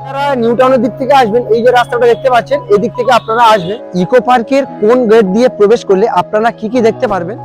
আপনারা নিউ টাউনের দিক থেকে আসবেন, এই যে রাস্তাটা দেখতে পাচ্ছেন এই দিক থেকে আপনারা আসবেন। ইকো পার্কের কোন গেট দিয়ে প্রবেশ করলে আপনারা কি কি দেখতে পারবেন?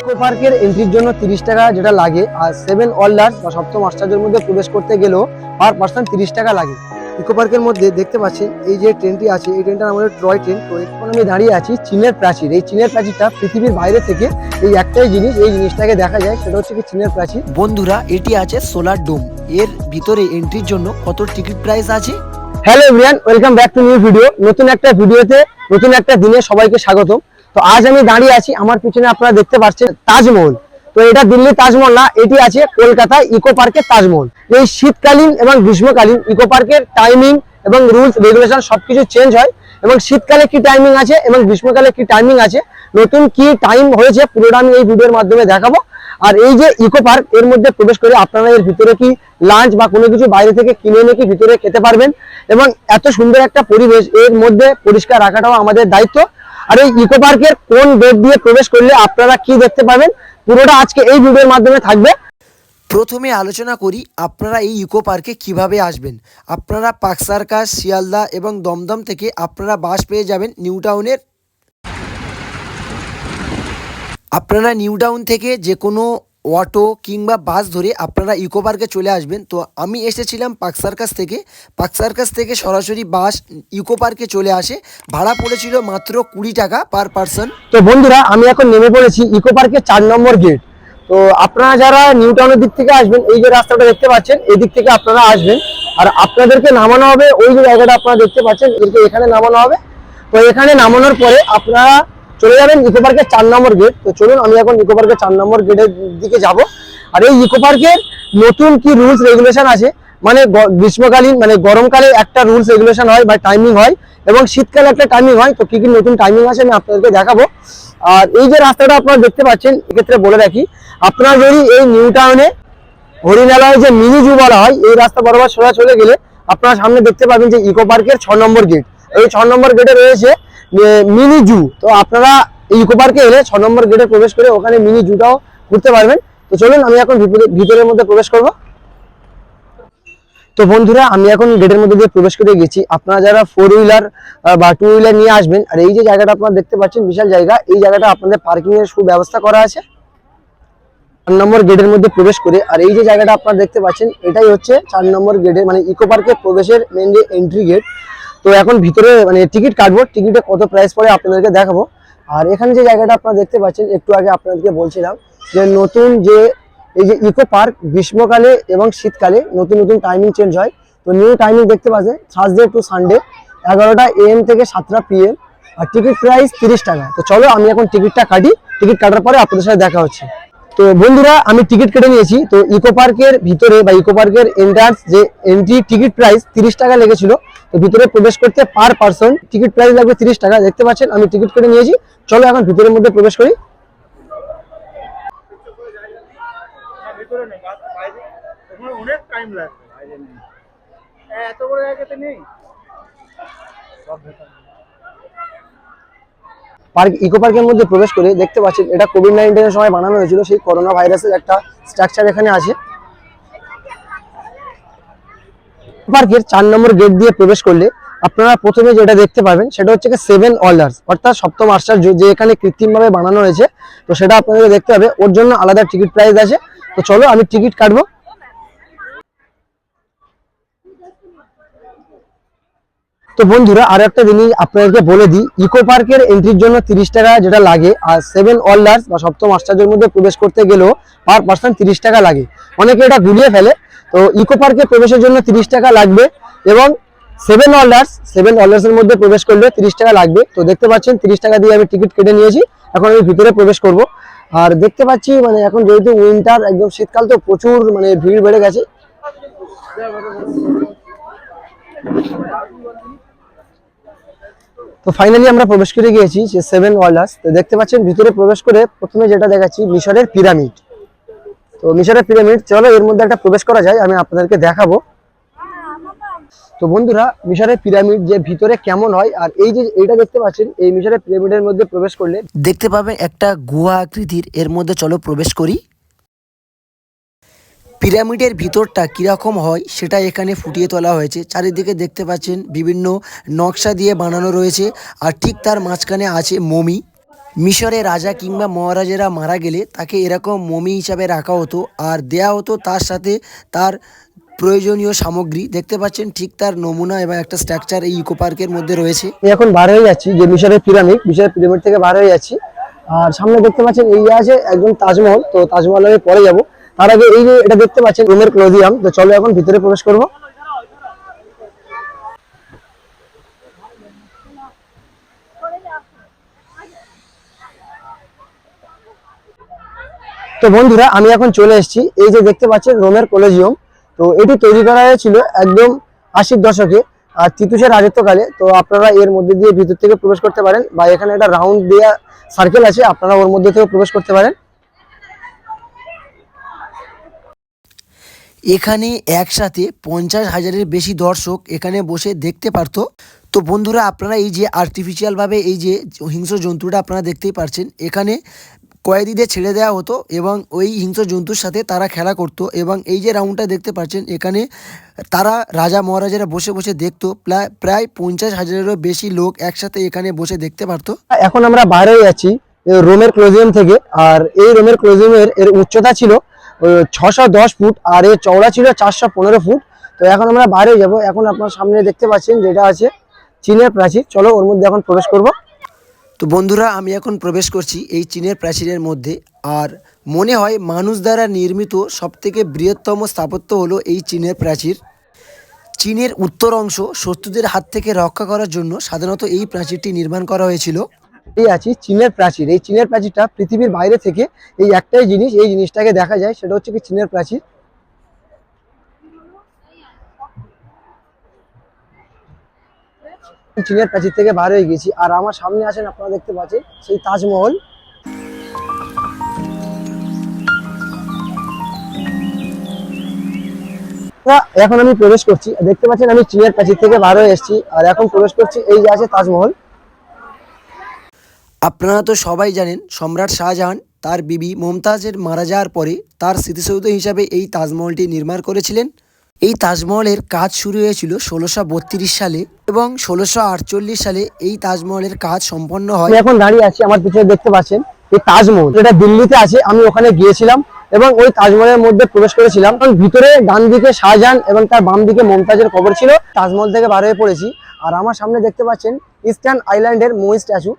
ইকো পার্কের এন্ট্রির জন্য তিরিশ টাকা যেটা লাগে, আর সেভেন অল্ডার্স বা সপ্তম আশ্চর্যের মধ্যে প্রবেশ করতে গেলেও পার পার্সন তিরিশ টাকা লাগে। ইকো পার্কের মধ্যে দেখতে পাচ্ছেন এই যে ট্রেনটি আছে এই ট্রেনটার আমাদের ট্রয় ট্রেন। তো এখন আমি দাঁড়িয়ে আছি চীনের প্রাচীর। এই চীনের প্রাচীরটা পৃথিবীর বাইরে থেকে এই একটাই জিনিস এই জিনিসটাকে দেখা যায় সেটা হচ্ছে কি চীনের প্রাচীর। বন্ধুরা এটি আছে সোলার ডোম। এর ভিতরে এন্ট্রির জন্য কত টিকিট প্রাইস আছে? Hello everyone welcome back to new video নতুন একটা ভিডিওতে নতুন একটা দিনে সবাইকে স্বাগতম। তো আজ আমি দাঁড়িয়ে আছি আমার পিছনে আপনারা দেখতে পাচ্ছেন তাজমহল। তো এটা দিল্লি তাজমহল না, এটি আছে কলকাতা ইকো পার্কের তাজমহল। এই শীতকালীন এবং গ্রীষ্মকালীন ইকো পার্কের টাইমিং এবং রুলস রেগুলেশন সবকিছু চেঞ্জ হয়। এবং শীতকালে কি টাইমিং আছে এবং গ্রীষ্মকালে কি টাইমিং আছে, নতুন কি টাইম হয়েছে, পুরোটা আমি এই ভিডিওর মাধ্যমে দেখাবো। আর এই যে ইকো পার্ক, এর মধ্যে প্রবেশ করে আপনারা এর ভিতরে কি লাঞ্চ বা কোনো কিছু বাইরে থেকে কিনে এনে কি ভিতরে খেতে পারবেন। এবং এত সুন্দর একটা পরিবেশ, এর মধ্যে পরিষ্কার রাখাটাও আমাদের দায়িত্ব। আর এই ইকো পার্কের কোন গেট দিয়ে প্রবেশ করলে আপনারা কি দেখতে পাবেন পুরোটা আজকে এই ভিডিওর মাধ্যমে থাকবে। প্রথমে আলোচনা করি আপনারা এই ইকো পার্কে কীভাবে আসবেন। আপনারা পাক সার্কাস, শিয়ালদা এবং দমদম থেকে আপনারা বাস পেয়ে যাবেন নিউ টাউনের। আপনারা নিউ টাউন থেকে যে কোনো অটো কিংবা বাস ধরে আপনারা ইকো পার্কে চলে আসবেন। তো আমি এসেছিলাম পাক সার্কাস থেকে। পাক সার্কাস থেকে সরাসরি বাস ইকো পার্কে চলে আসে। ভাড়া পড়েছিল মাত্র কুড়ি টাকা পার পারসন তো বন্ধুরা, আমি এখন নেমে পড়েছি ইকো পার্কের চার নম্বর গেট তো আপনারা যারা নিউ টাউনের দিক থেকে আসবেন, এই যে রাস্তাটা দেখতে পাচ্ছেন এই দিক থেকে আপনারা আসবেন। আর আপনাদেরকে নামানো হবে, ওই যে জায়গাটা আপনারা দেখতে পাচ্ছেন এখানে নামানো হবে। তো এখানে নামানোর পরে আপনারা চলে যাবেন ইকো পার্কের চার নম্বর গেট তো চলুন, আমি এখন ইকো পার্কের চার নম্বর গেটের দিকে যাব। আর এই ইকো পার্কের নতুন কি রুলস রেগুলেশন আছে? মানে গ্রীষ্মকালীন মানে গরমকালে একটা রুলস রেগুলেশন হয় বা টাইমিং হয় এবং শীতকালে একটা টাইমিং হয়। তো কি কি নতুন টাইমিং আছে আমি আপনাদেরকে দেখাবো। আর এই যে রাস্তাটা আপনারা দেখতে পাচ্ছেন, এক্ষেত্রে বলে রাখি, আপনারা যদি এই নিউ টাউনে হরিণালয় যে মিনি জু বলা হয়, এই রাস্তা বরাবর সোজা চলে গেলে আপনারা সামনে দেখতে পাবেন যে ইকো পার্কের ছ নম্বর গেট এই ছ নম্বর গেটে রয়েছে মিনি জু তো আপনারা ইকো পার্কে এলে ছ নম্বর গেটে প্রবেশ করে ওখানে মিনি জুটাও ঘুরতে পারবেন। তো চলুন, আমি এখন ভিতরে- ভিতরের মধ্যে প্রবেশ করব। তো বন্ধুরা, আমি এখন গেটের মধ্যে দিয়ে প্রবেশ করে গেছি। আপনারা যারা ফোর হুইলার বা টু হুইলার নিয়ে আসবেন, আর এই যে জায়গাটা আপনারা দেখতে পাচ্ছেন, বিশাল জায়গা, এই জায়গাটা আপনাদের পার্কিং এর সুব্যবস্থা করা আছে। চার নম্বর গেটের মধ্যে প্রবেশ করে, আর এই যে জায়গাটা আপনারা দেখতে পাচ্ছেন, এটাই হচ্ছে চার নম্বর গেটের মানে ইকো পার্কের প্রবেশের মেনলি এন্ট্রি গেট তো এখন ভিতরে মানে টিকিট কাটবো টিকিটে কত প্রাইস পড়ে আপনাদেরকে দেখাবো। আর এখানে যে জায়গাটা আপনারা দেখতে পাচ্ছেন, একটু আগে আপনাদেরকে বলছিলাম যে নতুন যে, এই যে ইকো পার্ক গ্রীষ্মকালে এবং শীতকালে নতুন নতুন টাইমিং চেঞ্জ হয়। তো নিউ টাইমিং দেখতে পাচ্ছেন থার্সডে টু সানডে এগারোটা এম থেকে সাতটা পিএম আর টিকিট প্রাইস তিরিশ টাকা। তো চলো আমি এখন টিকিটটা কাটি টিকিট কাটার পরে আপনাদের সাথে দেখা হচ্ছে। তো বন্ধুরা, আমি টিকিট কেটে নিয়েছি। তো ইকো পার্কের ভিতরে বা ইকো পার্কের এন্ট্রান্স যে এন্ট্রি টিকিট প্রাইস তিরিশ টাকা লেগেছিল, তো ভিতরে প্রবেশ করতে পার পার্সন টিকিট প্রাইস লাগবে তিরিশ টাকা। দেখতে পাচ্ছেন, আমি টিকিট কেটে নিয়েছি। চলো এখন ভিতরের মধ্যে প্রবেশ করি। অনেক টাইম লাগবে এত বড় জায়গাতে নেই। পার্ক, ইকো পার্কের মধ্যে প্রবেশ করে দেখতে পাচ্ছেন, এটা কোভিড নাইন্টিনের সময় বানানো হয়েছিল, সেই করোনা ভাইরাসের একটা স্ট্রাকচার এখানে আছে। পার্কের চার নম্বর গেট দিয়ে প্রবেশ করলে আপনারা প্রথমে যেটা দেখতে পাবেন, সেটা হচ্ছে সেভেন অল্ডার্স অর্থাৎ সপ্তম আশ্চর্য যে এখানে কৃত্রিমভাবে বানানো হয়েছে, তো সেটা আপনাদের দেখতে হবে। ওর জন্য আলাদা টিকিট প্রাইস আছে। তো চলো আমি টিকিট কাটবো। তো বন্ধুরা, আর একটা জিনিস আপনাদেরকে বলে দিই, ইকো পার্কের এন্ট্রির জন্য তিরিশ টাকা যেটা লাগে, আর সেভেন অল্ডার্স বা সপ্তম আশ্চর্যের মধ্যে প্রবেশ করতে গেলেও পার পার্সন তিরিশ টাকা লাগে। অনেকে এটা গুলিয়ে ফেলে, তো ইকো পার্কে প্রবেশের জন্য তিরিশ টাকা লাগবে এবং সেভেন অল্ডার্স সেভেন অল্ডার্সের মধ্যে প্রবেশ করলে তিরিশ টাকা লাগবে। তো দেখতে পাচ্ছেন, তিরিশ টাকা দিয়ে আমি টিকিট কেটে নিয়েছি, এখন আমি ভিতরে প্রবেশ করব। আর দেখতে পাচ্ছি মানে এখন যেহেতু উইন্টার একদম শীতকাল, তো প্রচুর মানে ভিড় বেড়ে গেছে। তো ফাইনালি আমরা প্রবেশ করে গিয়েছি যে সেভেন ওয়ার্ল্ডার্স তো দেখতে পাচ্ছেন ভিতরে প্রবেশ করে প্রথমে যেটা দেখাচ্ছি, মিশরের পিরামিড তো মিশরের পিরামিড চলো এর মধ্যে একটা প্রবেশ করা যায়, আমি আপনাদেরকে দেখাবো। তো বন্ধুরা, মিশরের পিরামিড যে ভিতরে কেমন হয়, আর এই যে এইটা দেখতে পাচ্ছেন, এই মিশরের পিরামিডের মধ্যে প্রবেশ করলে দেখতে পাবে একটা গুহা আকৃতির, এর মধ্যে চলো প্রবেশ করি। পিরামিডের ভিতরটা কীরকম হয় সেটা এখানে ফুটিয়ে তোলা হয়েছে। চারিদিকে দেখতে পাচ্ছেন বিভিন্ন নকশা দিয়ে বানানো রয়েছে আর ঠিক তার মাঝখানে আছে মমি। মিশরে রাজা কিংবা মহারাজেরা মারা গেলে তাকে এরকম মমি হিসাবে রাখা হতো আর দেয়া হতো তার সাথে তার প্রয়োজনীয় সামগ্রী। দেখতে পাচ্ছেন ঠিক তার নমুনা এবং একটা স্ট্রাকচার এই ইকো পার্কের মধ্যে রয়েছে। আমি এখন বার হয়ে যাচ্ছি যে মিশরের পিরামিড মিশরের পিরামিড থেকে বার হয়ে যাচ্ছি। আর সামনে দেখতে পাচ্ছেন এই আছে একদম তাজমহল, তো তাজমহলে আমি পরে যাব। তার আগে এই যে এটা দেখতে পাচ্ছেন, রুমের ক্লোজিয়াম তো চলো এখন ভিতরে প্রবেশ করব। তো বন্ধুরা, আমি এখন চলে এসেছি। এই যে দেখতে পাচ্ছেন, রোমের কলেজিয়াম তো এটি তৈরি করা হয়েছিল একদম আশির দশকে, আর তিতুসের রাজত্বকালে। তো আপনারা এর মধ্যে দিয়ে ভিতর থেকে প্রবেশ করতে পারেন, বা এখানে একটা রাউন্ড দেওয়া সার্কেল আছে, আপনারা ওর মধ্যে থেকে প্রবেশ করতে পারেন। এখানে একসাথে পঞ্চাশ হাজারের বেশি দর্শক এখানে বসে দেখতে পারতো। তো বন্ধুরা, আপনারা এই যে আর্টিফিশিয়ালভাবে এই যে হিংস্র জন্তুটা আপনারা দেখতেই পারছেন, এখানে কয়েদিদের ছেড়ে দেওয়া হতো এবং ওই হিংস্র জন্তুর সাথে তারা খেলা করতো এবং এই যে রাউন্ডটা দেখতে পাচ্ছেন, এখানে তারা রাজা মহারাজারা বসে বসে দেখতো, প্রায় প্রায় পঞ্চাশ হাজারেরও বেশি লোক একসাথে এখানে বসে দেখতে পারতো। এখন আমরা বাইরে যাচ্ছি রোমের ক্লোজিয়াম থেকে, আর এই রোমের ক্লোজিয়ামের এর উচ্চতা ছিল ছশো দশ ফুট আর এর চওড়া ছিল চারশো পনেরো ফুট। তো এখন আমরা বাইরে যাব। এখন আপনার সামনে দেখতে পাচ্ছেন যেটা আছে চীনের প্রাচীর। চলো ওর মধ্যে এখন প্রবেশ করব। তো বন্ধুরা, আমি এখন প্রবেশ করছি এই চীনের প্রাচীরের মধ্যে। আর মনে হয় মানুষ দ্বারা নির্মিত সবথেকে বৃহত্তম স্থাপত্য হলো এই চীনের প্রাচীর। চীনের উত্তর অংশ শত্রুদের হাত থেকে রক্ষা করার জন্য সাধারণত এই প্রাচীরটি নির্মাণ করা হয়েছিল। এই আছি চীনের প্রাচীর। এই চীনের প্রাচীরটা পৃথিবীর বাইরে থেকে এই একটাই জিনিস, এই জিনিসটাকে দেখা যায়, সেটা হচ্ছে কি চীনের প্রাচীর। চীনের প্রাচীর থেকে বার হয়ে গেছি। আর আমার সামনে আছেন আপনারা দেখতে পাচ্ছেন সেই তাজমহল। এখন আমি প্রবেশ করছি। দেখতে পাচ্ছেন আমি চীনের প্রাচীর থেকে বার হয়ে এসেছি। আর এখন প্রবেশ করছি, এই যে আছে তাজমহল। আপনারা তো সবাই জানেন, সম্রাট শাহজাহান তার বিবি মমতাজের মারা যাওয়ার পরে তার স্মৃতিসৌধ হিসাবে এই তাজমহলটি নির্মাণ করেছিলেন। এই তাজমহলের কাজ শুরু হয়েছিল ষোলোশো বত্রিশ সালে এবং ষোলোশো আটচল্লিশ সালে এই তাজমহলের কাজ সম্পন্ন হয়। এখন দাঁড়িয়ে আছি, আমার পিছনে দেখতে পাচ্ছেন এই তাজমহল। যেটা দিল্লিতে আছে, আমি ওখানে গিয়েছিলাম এবং ওই তাজমহলের মধ্যে প্রবেশ করেছিলাম। কারণ ভিতরে ডান দিকে শাহজাহান এবং তার বাম দিকে মমতাজের কবর ছিল, তাজমহল থেকে বার হয়ে পড়েছি। আর আমার সামনে দেখতে পাচ্ছেন ইস্টার্ন আইল্যান্ডের মই স্ট্যাচু।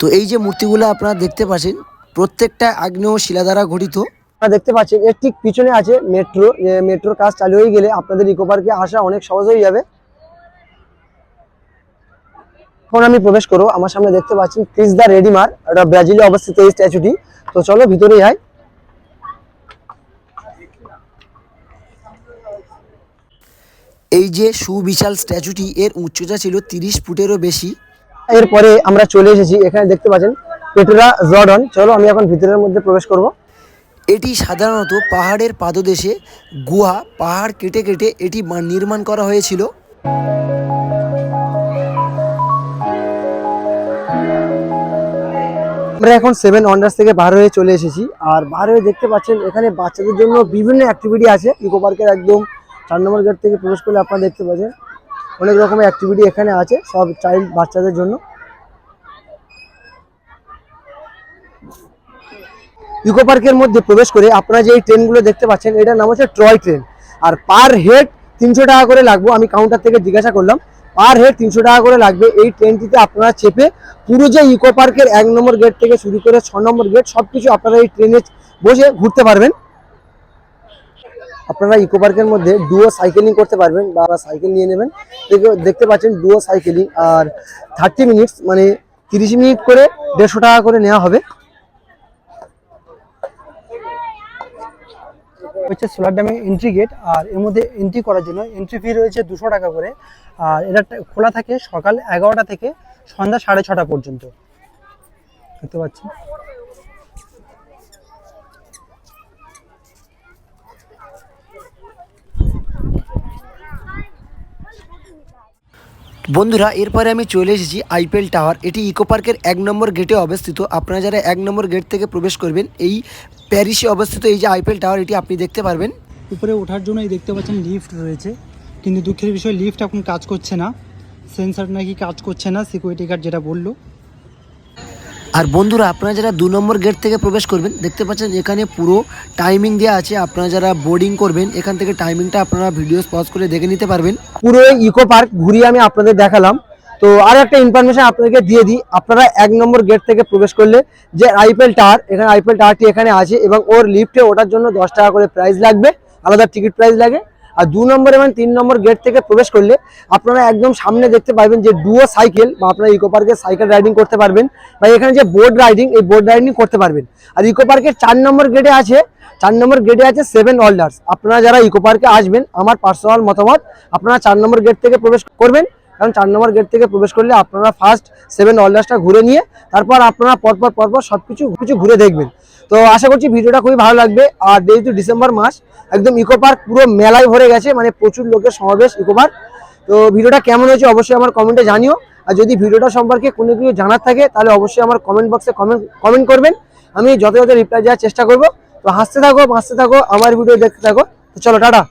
তো এই যে মূর্তিগুলো আপনারা দেখতে পাচ্ছেন প্রত্যেকটা আগ্নেয় শিলা দ্বারা গঠিত। আপনারা দেখতে পাচ্ছেন এর ঠিক পিছনে আছে মেট্রো মেট্রোর কাজ চালু হয়ে গেলে আপনাদের ইকো পার্কে আসা অনেক সহজ হয়ে যাবে। এখন আমি প্রবেশ করব আমার সামনে দেখতে পাচ্ছেন ক্রিস দ্য রেডিমার এটা ব্রাজিলে অবস্থিত এই স্ট্যাচুটি। তো চলো ভিতরে যাই। এই যে সুবিশাল স্ট্যাচুটি এর উচ্চতা ছিল তিরিশ ফুটেরও বেশি। এরপরে আমরা চলে এসেছি। এখানে দেখতে পাচ্ছেন পেট্রোরা জর্ডন। চলো আমি এখন ভিতরের মধ্যে প্রবেশ করব। এটি সাধারণত পাহাড়ের পাদদেশে গুহা পাহাড় কেটে কেটে এটি নির্মাণ করা হয়েছিল। আমরা এখন সেভেন ওয়ান্ডার্স থেকে বার হয়ে চলে এসেছি। আর বার হয়ে দেখতে পাচ্ছেন এখানে বাচ্চাদের জন্য বিভিন্ন অ্যাক্টিভিটি আছে। ইকো পার্কের একদম চার নম্বর গেট থেকে প্রবেশ করলে আপনারা দেখতে পাচ্ছেন। অনেক রকমের অ্যাক্টিভিটি এখানে আছে, সব চাইল্ড বাচ্চাদের জন্য। ইকো পার্কের মধ্যে প্রবেশ করে আপনারা যে এই ট্রেনগুলো দেখতে পাচ্ছেন, এটার নাম হচ্ছে ট্রয় ট্রেন আর পার হেড তিনশো টাকা করে লাগবে, আমি কাউন্টার থেকে জিজ্ঞাসা করলাম পার হেড তিনশো টাকা করে লাগবে, এই ট্রেনটিতে আপনারা চেপে পুরো যে ইকো পার্কের এক নম্বর গেট থেকে শুরু করে ছ নম্বর গেট সবকিছু আপনারা এই ট্রেনে বসে ঘুরতে পারবেন। আপনারা ইকো পার্কের মধ্যে ডুয়ো সাইকেলিং করতে পারবেন বা সাইকেল নিয়ে নেবেন। দেখতে পাচ্ছেন ডুয়ো সাইকেলিং আর থার্টি মিনিটস মানে তিরিশ মিনিট করে দেড়শো টাকা করে নেওয়া হবে। হচ্ছে সোলার ড্যামের এন্ট্রি গেট আর এর মধ্যে এন্ট্রি করার জন্য এন্ট্রি ফি রয়েছে দুশো টাকা করে। আর এটা খোলা থাকে সকাল এগারোটা থেকে সন্ধ্যা সাড়ে ছটা পর্যন্ত। দেখতে পাচ্ছি বন্ধুরা, এরপরে আমি চলে এসেছি আইপিএল টাওয়ার। এটি ইকো পার্কের এক নম্বর গেটে অবস্থিত। আপনারা যারা এক নম্বর গেট থেকে প্রবেশ করবেন, এই প্যারিসে অবস্থিত এই যে আইপিএল টাওয়ার, এটি আপনি দেখতে পারবেন। উপরে ওঠার জন্য এই দেখতে পাচ্ছেন লিফট রয়েছে, কিন্তু দুঃখের বিষয়, লিফট এখন কাজ করছে না। সেন্সার নাকি কাজ করছে না সিকিউরিটি গার্ড যেটা বলল। আর বন্ধুরা, আপনারা যারা দু নম্বর গেট থেকে প্রবেশ করবেন, দেখতে পাচ্ছেন এখানে পুরো টাইমিং দেওয়া আছে। আপনারা যারা বোর্ডিং করবেন, এখান থেকে টাইমিংটা আপনারা ভিডিও পজ করে দেখে নিতে পারবেন। পুরো ইকো পার্ক ঘুরিয়ে আমি আপনাদের দেখালাম। তো আর একটা ইনফরমেশন আপনাদেরকে দিয়ে দিই, আপনারা এক নম্বর গেট থেকে প্রবেশ করলে যে আইপিএল টাওয়ার এখানে আইপিএল টাওয়ারটি এখানে আছে এবং ওর লিফটে ওঠার জন্য দশ টাকা করে প্রাইস লাগবে। আলাদা টিকিট প্রাইস লাগে। আর দু নম্বর এবং তিন নম্বর গেট থেকে প্রবেশ করলে আপনারা একদম সামনে দেখতে পাবেন যে ডুয়ো সাইকেল বা আপনারা ইকো পার্কে সাইকেল রাইডিং করতে পারবেন বা এখানে যে বোর্ড রাইডিং এই বোর্ড রাইডিং করতে পারবেন। আর ইকো পার্কের চার নম্বর গেটে আছে, চার নম্বর গেটে আছে সেভেন অল্ডার্স আপনারা যারা ইকো পার্কে আসবেন, আমার পার্সোনাল মতামত, আপনারা চার নম্বর গেট থেকে প্রবেশ করবেন। কারণ চার নম্বর গেট থেকে প্রবেশ করলে আপনারা ফার্স্ট সেভেন অল্ডার্সটা ঘুরে নিয়ে, তারপর আপনারা পরপর পরপর সব কিছু কিছু ঘুরে দেখবেন। তো আশা করছি ভিডিওটা খুবই ভালো লাগবে। আর যেহেতু ডিসেম্বর মাস, একদম ইকো পার্ক পুরো মেলায় ভরে গেছে মানে প্রচুর লোকের সমাবেশ ইকো পার্ক। তো ভিডিওটা কেমন হয়েছে অবশ্যই আমার কমেন্টে জানিও। আর যদি ভিডিওটা সম্পর্কে কোনো কিছু জানার থাকে, তাহলে অবশ্যই আমার কমেন্ট বক্সে কমেন্ট কমেন্ট করবেন। আমি যথাযথ রিপ্লাই দেওয়ার চেষ্টা করব। তো হাসতে থাকো হাসতে থাকো, আমার ভিডিও দেখতে থাকো। তো চলো, টাটা।